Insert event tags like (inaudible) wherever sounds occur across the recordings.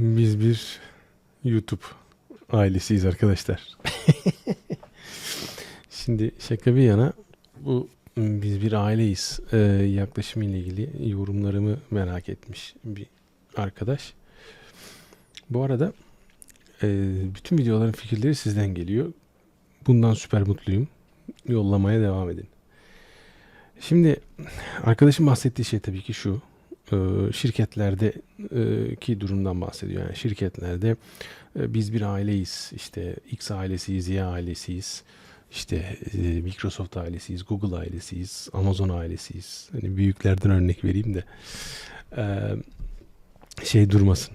Biz bir YouTube ailesiyiz arkadaşlar. (laughs) Şimdi şaka bir yana bu biz bir aileyiz ee, yaklaşımı ile ilgili yorumlarımı merak etmiş bir arkadaş. Bu arada e, bütün videoların fikirleri sizden geliyor. Bundan süper mutluyum. Yollamaya devam edin. Şimdi arkadaşım bahsettiği şey tabii ki şu. Ee, şirketlerde e, ki durumdan bahsediyor. Yani şirketlerde e, biz bir aileyiz. İşte X ailesiyiz, Y ailesiyiz. İşte e, Microsoft ailesiyiz, Google ailesiyiz, Amazon ailesiyiz. Hani büyüklerden örnek vereyim de e, şey durmasın.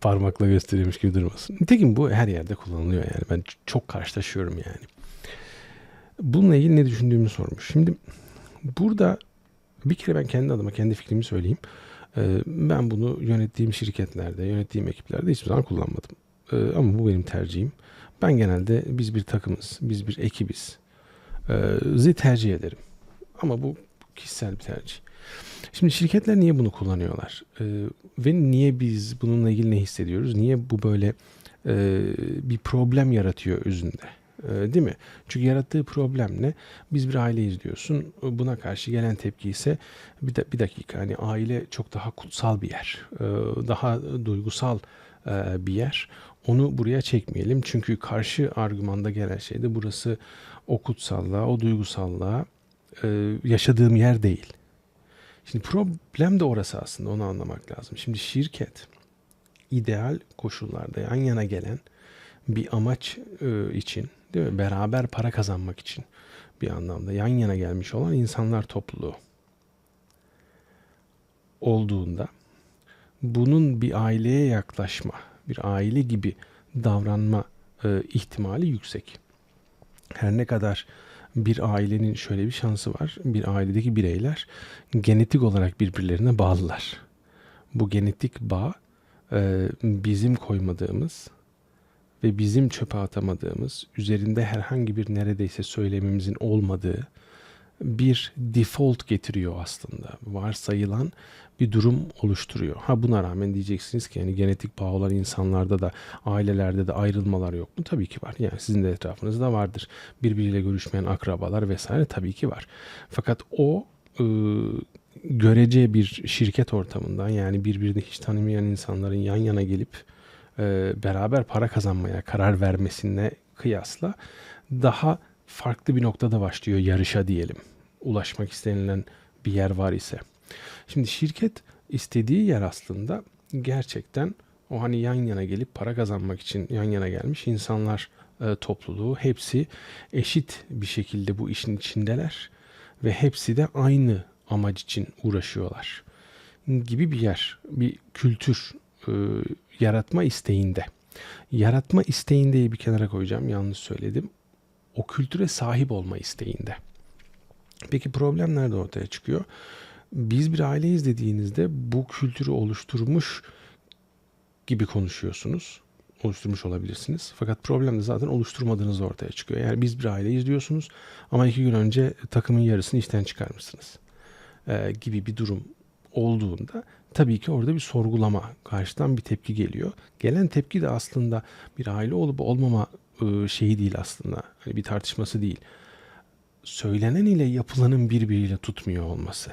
Parmakla gösteriyormuş gibi durmasın. Nitekim bu her yerde kullanılıyor yani. Ben çok karşılaşıyorum yani. Bununla ilgili ne düşündüğümü sormuş. Şimdi burada bir kere ben kendi adıma kendi fikrimi söyleyeyim. Ee, Ben bunu yönettiğim şirketlerde, yönettiğim ekiplerde hiçbir zaman kullanmadım. Ee, Ama bu benim tercihim. Ben genelde biz bir takımız, biz bir ekibiz. Ee, zi tercih ederim. Ama bu kişisel bir tercih. Şimdi şirketler niye bunu kullanıyorlar? Ve niye biz bununla ilgili ne hissediyoruz? Niye bu böyle e, bir problem yaratıyor özünde? Ee, Değil mi? Çünkü yarattığı problem ne? Biz bir aileyiz diyorsun. Buna karşı gelen tepki ise bir, de, bir dakika hani aile çok daha kutsal bir yer. Ee, Daha duygusal e, bir yer. Onu buraya çekmeyelim. Çünkü karşı argümanda gelen şey de burası o kutsallığa, o duygusallığa e, yaşadığım yer değil. Şimdi problem de orası aslında onu anlamak lazım. Şimdi şirket ideal koşullarda yan yana gelen bir amaç e, için değil mi? Beraber para kazanmak için bir anlamda yan yana gelmiş olan insanlar topluluğu olduğunda bunun bir aileye yaklaşma, bir aile gibi davranma e, ihtimali yüksek. Her ne kadar bir ailenin şöyle bir şansı var. Bir ailedeki bireyler genetik olarak birbirlerine bağlılar. Bu genetik bağ e, bizim koymadığımız ve bizim çöpe atamadığımız, üzerinde herhangi bir neredeyse söylemimizin olmadığı bir default getiriyor aslında. Varsayılan bir durum oluşturuyor. Ha buna rağmen diyeceksiniz ki yani genetik bağ olan insanlarda da ailelerde de ayrılmalar yok mu? Tabii ki var. Yani sizin de etrafınızda vardır. Birbiriyle görüşmeyen akrabalar vesaire tabii ki var. Fakat o e, görece bir şirket ortamından yani birbirini hiç tanımayan insanların yan yana gelip e, beraber para kazanmaya karar vermesine kıyasla daha farklı bir noktada başlıyor yarışa diyelim. Ulaşmak istenilen bir yer var ise. Şimdi şirket istediği yer aslında gerçekten o hani yan yana gelip para kazanmak için yan yana gelmiş insanlar e, topluluğu hepsi eşit bir şekilde bu işin içindeler ve hepsi de aynı amaç için uğraşıyorlar gibi bir yer, bir kültür e, yaratma isteğinde. Yaratma isteğindeyi bir kenara koyacağım. Yanlış söyledim. O kültüre sahip olma isteğinde. Peki problem nerede ortaya çıkıyor? Biz bir aileyiz dediğinizde bu kültürü oluşturmuş gibi konuşuyorsunuz. Oluşturmuş olabilirsiniz. Fakat problem de zaten oluşturmadığınız ortaya çıkıyor. Yani biz bir aileyiz diyorsunuz ama iki gün önce takımın yarısını işten çıkarmışsınız. Ee, gibi bir durum olduğunda tabii ki orada bir sorgulama, karşıdan bir tepki geliyor. Gelen tepki de aslında bir aile olup olmama e, şeyi değil aslında. Hani bir tartışması değil. Söylenen ile yapılanın birbiriyle tutmuyor olması.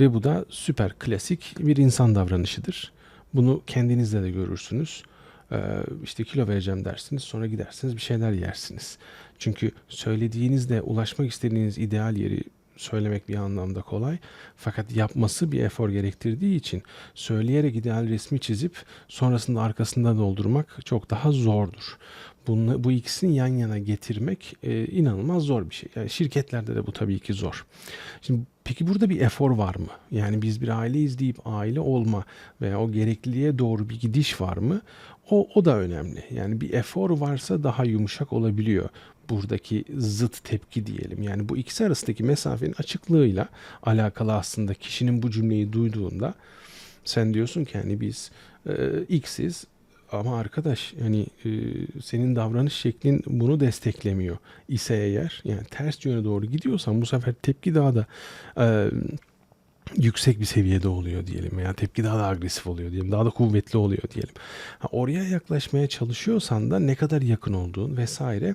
Ve bu da süper klasik bir insan davranışıdır. Bunu kendinizde de görürsünüz. Ee, işte kilo vereceğim dersiniz sonra gidersiniz bir şeyler yersiniz. Çünkü söylediğinizde ulaşmak istediğiniz ideal yeri söylemek bir anlamda kolay. Fakat yapması bir efor gerektirdiği için söyleyerek ideal resmi çizip sonrasında arkasında doldurmak çok daha zordur. Bunu, bu ikisini yan yana getirmek e, inanılmaz zor bir şey. Yani şirketlerde de bu tabii ki zor. Şimdi peki burada bir efor var mı? Yani biz bir aileyiz deyip aile olma veya o gerekliliğe doğru bir gidiş var mı? O, o da önemli. Yani bir efor varsa daha yumuşak olabiliyor buradaki zıt tepki diyelim. Yani bu ikisi arasındaki mesafenin açıklığıyla alakalı aslında kişinin bu cümleyi duyduğunda sen diyorsun ki hani biz e, X'iz ama arkadaş hani e, senin davranış şeklin bunu desteklemiyor ise eğer yani ters yöne doğru gidiyorsan bu sefer tepki daha da e, yüksek bir seviyede oluyor diyelim veya tepki daha da agresif oluyor diyelim daha da kuvvetli oluyor diyelim. Ha, oraya yaklaşmaya çalışıyorsan da ne kadar yakın olduğun vesaire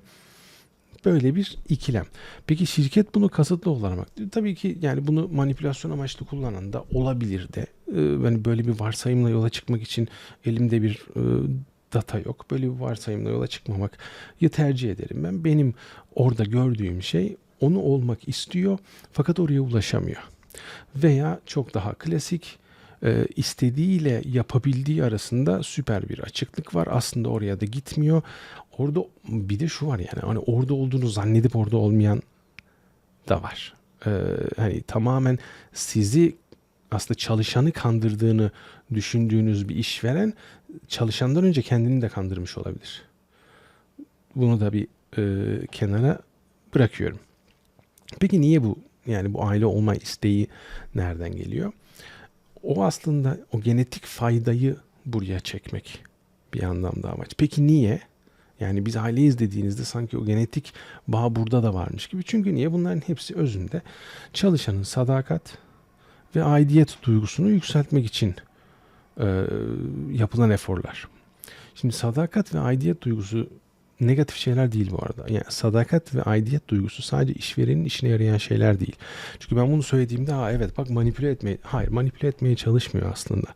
böyle bir ikilem. Peki şirket bunu kasıtlı olarak tabii ki yani bunu manipülasyon amaçlı kullanan da olabilir de. Ee, hani böyle bir varsayımla yola çıkmak için elimde bir e, data yok. Böyle bir varsayımla yola çıkmamak ya tercih ederim ben. Benim orada gördüğüm şey onu olmak istiyor fakat oraya ulaşamıyor. Veya çok daha klasik e, istediğiyle yapabildiği arasında süper bir açıklık var. Aslında oraya da gitmiyor. Orada bir de şu var yani hani orada olduğunu zannedip orada olmayan da var. E, hani tamamen sizi aslında çalışanı kandırdığını düşündüğünüz bir işveren çalışandan önce kendini de kandırmış olabilir. Bunu da bir e, kenara bırakıyorum. Peki niye bu yani bu aile olma isteği nereden geliyor? O aslında o genetik faydayı buraya çekmek bir anlamda amaç. Peki niye? Yani biz aileyiz dediğinizde sanki o genetik bağ burada da varmış gibi. Çünkü niye? Bunların hepsi özünde çalışanın sadakat ve aidiyet duygusunu yükseltmek için e, yapılan eforlar. Şimdi sadakat ve aidiyet duygusu negatif şeyler değil bu arada. Yani sadakat ve aidiyet duygusu sadece işverenin işine yarayan şeyler değil. Çünkü ben bunu söylediğimde ha evet bak manipüle etmeye hayır manipüle etmeye çalışmıyor aslında.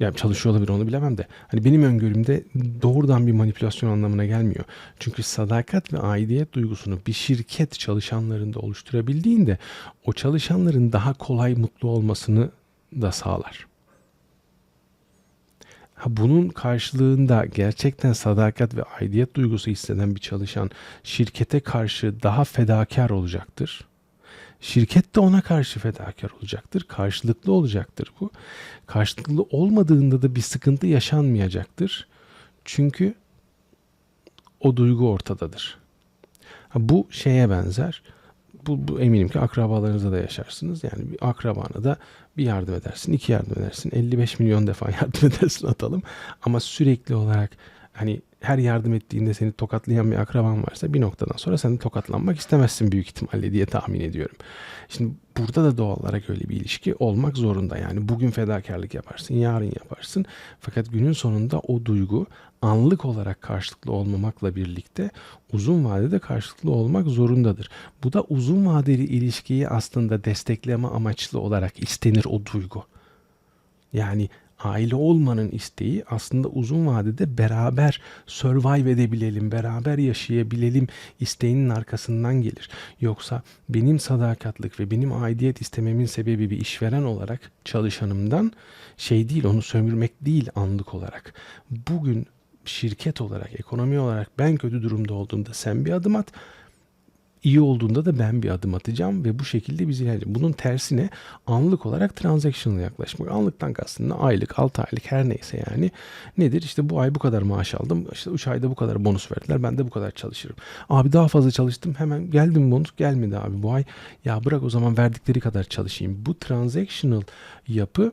Yani çalışıyor olabilir onu bilemem de. Hani benim öngörümde doğrudan bir manipülasyon anlamına gelmiyor. Çünkü sadakat ve aidiyet duygusunu bir şirket çalışanlarında oluşturabildiğinde o çalışanların daha kolay mutlu olmasını da sağlar. Bunun karşılığında gerçekten sadakat ve aidiyet duygusu hisseden bir çalışan şirkete karşı daha fedakar olacaktır. Şirket de ona karşı fedakar olacaktır. Karşılıklı olacaktır bu. Karşılıklı olmadığında da bir sıkıntı yaşanmayacaktır. Çünkü o duygu ortadadır. Bu şeye benzer bu, bu eminim ki akrabalarınızda da yaşarsınız. Yani bir akrabana da bir yardım edersin, iki yardım edersin, 55 milyon defa (laughs) yardım edersin atalım. Ama sürekli olarak hani her yardım ettiğinde seni tokatlayan bir akraban varsa bir noktadan sonra sen de tokatlanmak istemezsin büyük ihtimalle diye tahmin ediyorum. Şimdi burada da doğal olarak öyle bir ilişki olmak zorunda. Yani bugün fedakarlık yaparsın, yarın yaparsın. Fakat günün sonunda o duygu anlık olarak karşılıklı olmamakla birlikte uzun vadede karşılıklı olmak zorundadır. Bu da uzun vadeli ilişkiyi aslında destekleme amaçlı olarak istenir o duygu. Yani aile olmanın isteği aslında uzun vadede beraber survive edebilelim, beraber yaşayabilelim isteğinin arkasından gelir. Yoksa benim sadakatlik ve benim aidiyet istememin sebebi bir işveren olarak çalışanımdan şey değil, onu sömürmek değil anlık olarak. Bugün şirket olarak, ekonomi olarak ben kötü durumda olduğumda sen bir adım at iyi olduğunda da ben bir adım atacağım ve bu şekilde biz ilerleyeceğiz. Bunun tersine anlık olarak transactional yaklaşmak. Anlıktan kastında aylık, 6 aylık her neyse yani. Nedir? İşte bu ay bu kadar maaş aldım. İşte 3 ayda bu kadar bonus verdiler. Ben de bu kadar çalışırım. Abi daha fazla çalıştım. Hemen geldi mi bonus? Gelmedi abi bu ay. Ya bırak o zaman verdikleri kadar çalışayım. Bu transactional yapı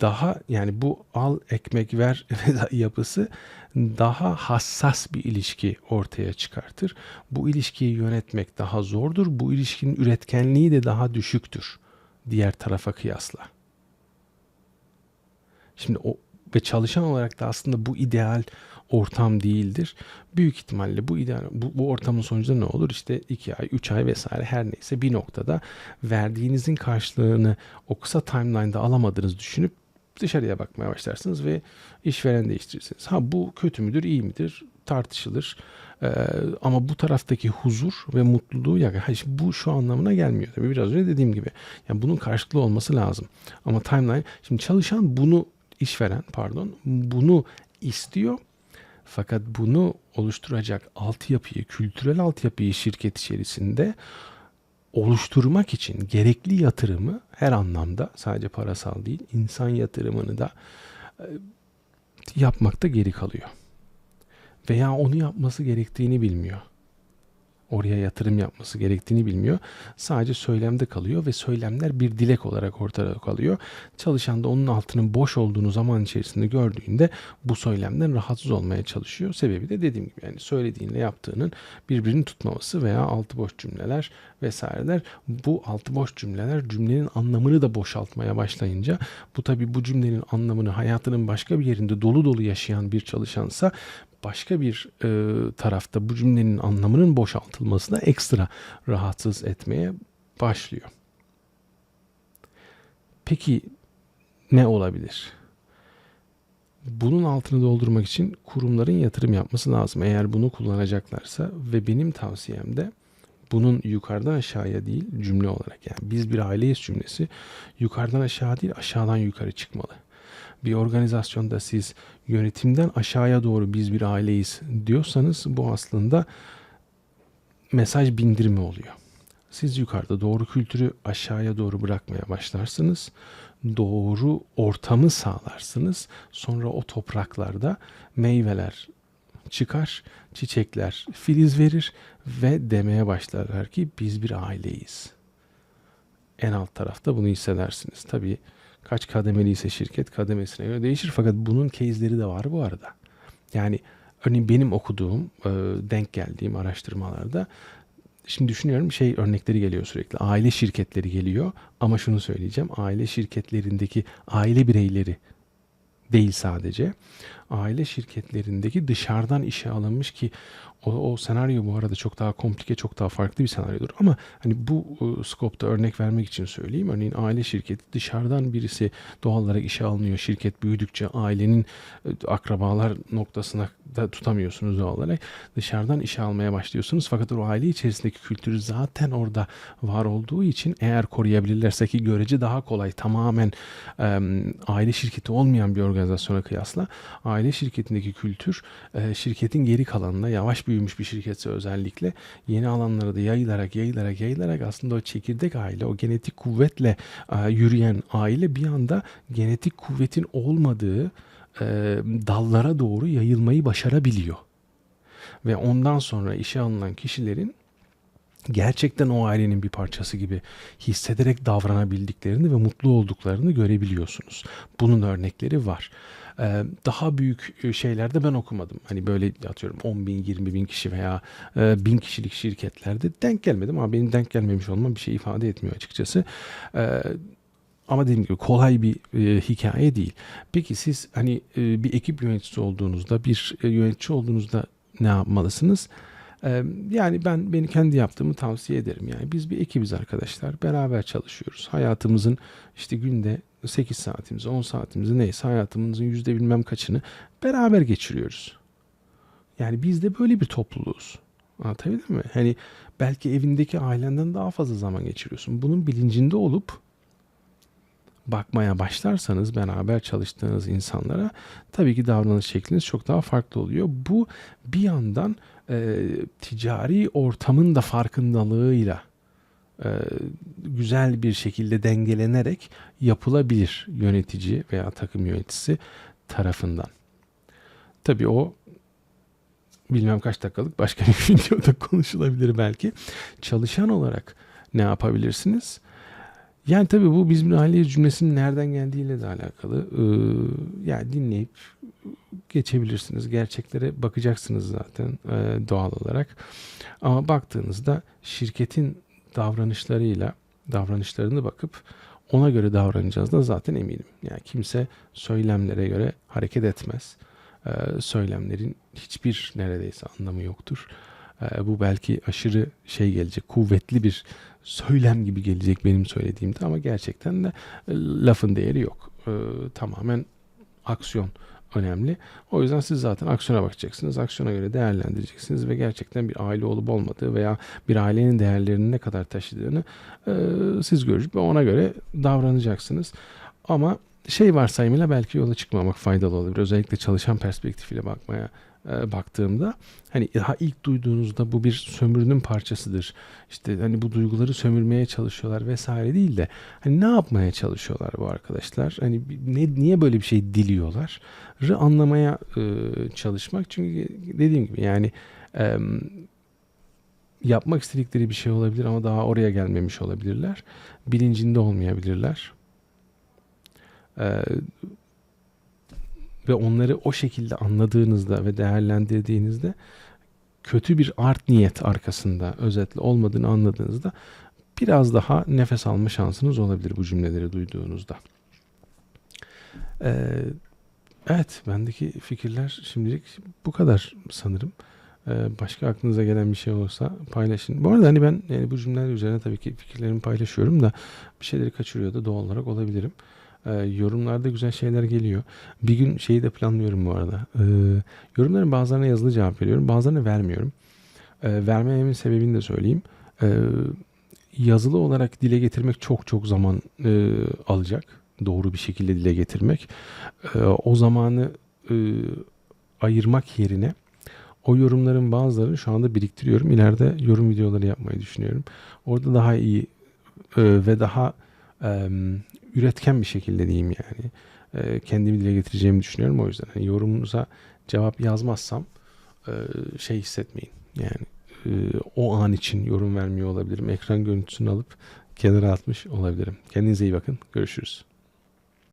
daha yani bu al ekmek ver (laughs) yapısı daha hassas bir ilişki ortaya çıkartır. Bu ilişkiyi yönetmek daha zordur. Bu ilişkinin üretkenliği de daha düşüktür diğer tarafa kıyasla. Şimdi o ve çalışan olarak da aslında bu ideal ortam değildir. Büyük ihtimalle bu ideal bu, bu ortamın sonucunda ne olur? İşte 2 ay, 3 ay vesaire her neyse bir noktada verdiğinizin karşılığını o kısa timeline'da alamadığınızı düşünüp dışarıya bakmaya başlarsınız ve işveren değiştirirsiniz. Ha bu kötü müdür, iyi midir? Tartışılır. Ee, ama bu taraftaki huzur ve mutluluğu ya bu şu anlamına gelmiyor. Tabii biraz önce dediğim gibi. Yani bunun karşılıklı olması lazım. Ama timeline şimdi çalışan bunu işveren pardon bunu istiyor. Fakat bunu oluşturacak altyapıyı, kültürel altyapıyı şirket içerisinde oluşturmak için gerekli yatırımı her anlamda sadece parasal değil insan yatırımını da e, yapmakta geri kalıyor. Veya onu yapması gerektiğini bilmiyor. Oraya yatırım yapması gerektiğini bilmiyor. Sadece söylemde kalıyor ve söylemler bir dilek olarak ortada kalıyor. Çalışan da onun altının boş olduğunu zaman içerisinde gördüğünde bu söylemden rahatsız olmaya çalışıyor. Sebebi de dediğim gibi yani söylediğinle yaptığının birbirini tutmaması veya altı boş cümleler vesaireler. Bu altı boş cümleler cümlenin anlamını da boşaltmaya başlayınca bu tabi bu cümlenin anlamını hayatının başka bir yerinde dolu dolu yaşayan bir çalışansa başka bir e, tarafta bu cümlenin anlamının boşaltılması da ekstra rahatsız etmeye başlıyor. Peki ne olabilir? Bunun altını doldurmak için kurumların yatırım yapması lazım. Eğer bunu kullanacaklarsa ve benim tavsiyem de bunun yukarıdan aşağıya değil cümle olarak yani biz bir aileyiz cümlesi yukarıdan aşağı değil aşağıdan yukarı çıkmalı. Bir organizasyonda siz yönetimden aşağıya doğru biz bir aileyiz diyorsanız bu aslında mesaj bindirme oluyor. Siz yukarıda doğru kültürü aşağıya doğru bırakmaya başlarsınız. Doğru ortamı sağlarsınız. Sonra o topraklarda meyveler çıkar, çiçekler filiz verir ve demeye başlarlar ki biz bir aileyiz. En alt tarafta bunu hissedersiniz. Tabii kaç kademeliyse şirket kademesine göre değişir fakat bunun case'leri de var bu arada. Yani örneğin benim okuduğum, e, denk geldiğim araştırmalarda Şimdi düşünüyorum şey örnekleri geliyor sürekli. Aile şirketleri geliyor ama şunu söyleyeceğim. Aile şirketlerindeki aile bireyleri değil sadece. Aile şirketlerindeki dışarıdan işe alınmış ki o, o senaryo bu arada çok daha komplike, çok daha farklı bir senaryodur. Ama hani bu e, skopta örnek vermek için söyleyeyim. Örneğin aile şirketi dışarıdan birisi doğal olarak işe alınıyor. Şirket büyüdükçe ailenin e, akrabalar noktasına da tutamıyorsunuz doğal olarak. Dışarıdan işe almaya başlıyorsunuz. Fakat o aile içerisindeki kültürü zaten orada var olduğu için eğer koruyabilirlerse ki görece daha kolay tamamen e, aile şirketi olmayan bir organizasyona kıyasla aile şirketindeki kültür e, şirketin geri kalanına yavaş büyümüş bir şirketse özellikle yeni alanlara da yayılarak yayılarak yayılarak aslında o çekirdek aile o genetik kuvvetle e, yürüyen aile bir anda genetik kuvvetin olmadığı e, dallara doğru yayılmayı başarabiliyor. Ve ondan sonra işe alınan kişilerin gerçekten o ailenin bir parçası gibi hissederek davranabildiklerini ve mutlu olduklarını görebiliyorsunuz. Bunun örnekleri var. Daha büyük e, şeylerde ben okumadım. Hani böyle atıyorum 10 bin, 20 bin kişi veya bin kişilik şirketlerde denk gelmedim ama benim denk gelmemiş olmam bir şey ifade etmiyor açıkçası. Ama dediğim gibi kolay bir hikaye değil. Peki siz hani bir ekip yöneticisi olduğunuzda, bir e, yönetici olduğunuzda ne yapmalısınız? Yani ben beni kendi yaptığımı tavsiye ederim. Yani biz bir ekibiz arkadaşlar. Beraber çalışıyoruz. Hayatımızın işte günde 8 saatimizi, 10 saatimizi neyse hayatımızın yüzde bilmem kaçını beraber geçiriyoruz. Yani biz de böyle bir topluluğuz. Anlatabildim mi? Hani belki evindeki ailenden daha fazla zaman geçiriyorsun. Bunun bilincinde olup bakmaya başlarsanız beraber çalıştığınız insanlara tabii ki davranış şekliniz çok daha farklı oluyor. Bu bir yandan e, ticari ortamın da farkındalığıyla güzel bir şekilde dengelenerek yapılabilir yönetici veya takım yöneticisi tarafından. Tabii o bilmem kaç dakikalık başka bir (laughs) videoda konuşulabilir belki. Çalışan olarak ne yapabilirsiniz? Yani tabii bu bizim aile cümlesinin nereden geldiğiyle de alakalı. Ee, yani dinleyip geçebilirsiniz. Gerçeklere bakacaksınız zaten e, doğal olarak. Ama baktığınızda şirketin davranışlarıyla davranışlarını bakıp ona göre davranacağız da zaten eminim. Yani kimse söylemlere göre hareket etmez. Ee, söylemlerin hiçbir neredeyse anlamı yoktur. Ee, bu belki aşırı şey gelecek, kuvvetli bir söylem gibi gelecek benim söylediğimde ama gerçekten de e, lafın değeri yok. Ee, tamamen aksiyon önemli. O yüzden siz zaten aksiyona bakacaksınız. Aksiyona göre değerlendireceksiniz ve gerçekten bir aile olup olmadığı veya bir ailenin değerlerini ne kadar taşıdığını e, siz görecek ve ona göre davranacaksınız. Ama şey varsayımıyla belki yola çıkmamak faydalı olabilir. Özellikle çalışan perspektifiyle bakmaya e, baktığımda hani daha ilk duyduğunuzda bu bir sömürünün parçasıdır. İşte hani bu duyguları sömürmeye çalışıyorlar vesaire değil de hani ne yapmaya çalışıyorlar bu arkadaşlar? Hani ne niye böyle bir şey diliyorlar? anlamaya e, çalışmak çünkü dediğim gibi yani e, yapmak istedikleri bir şey olabilir ama daha oraya gelmemiş olabilirler. Bilincinde olmayabilirler. Ee, ve onları o şekilde anladığınızda ve değerlendirdiğinizde kötü bir art niyet arkasında özetle olmadığını anladığınızda biraz daha nefes alma şansınız olabilir bu cümleleri duyduğunuzda. Ee, evet, bendeki fikirler şimdilik bu kadar sanırım. Ee, başka aklınıza gelen bir şey olursa paylaşın. Bu arada hani ben yani bu cümleler üzerine tabii ki fikirlerimi paylaşıyorum da bir şeyleri kaçırıyor da doğal olarak olabilirim. Ee, yorumlarda güzel şeyler geliyor. Bir gün şeyi de planlıyorum bu arada. Ee, yorumların bazılarına yazılı cevap veriyorum, bazılarına vermiyorum. Ee, vermememin sebebini de söyleyeyim. Ee, yazılı olarak dile getirmek çok çok zaman e, alacak. Doğru bir şekilde dile getirmek. Ee, o zamanı e, ayırmak yerine o yorumların bazılarını şu anda biriktiriyorum. İleride yorum videoları yapmayı düşünüyorum. Orada daha iyi e, ve daha e, üretken bir şekilde diyeyim yani. E, kendimi dile getireceğimi düşünüyorum o yüzden. Yani yorumunuza cevap yazmazsam e, şey hissetmeyin. Yani e, o an için yorum vermiyor olabilirim. Ekran görüntüsünü alıp kenara atmış olabilirim. Kendinize iyi bakın. Görüşürüz.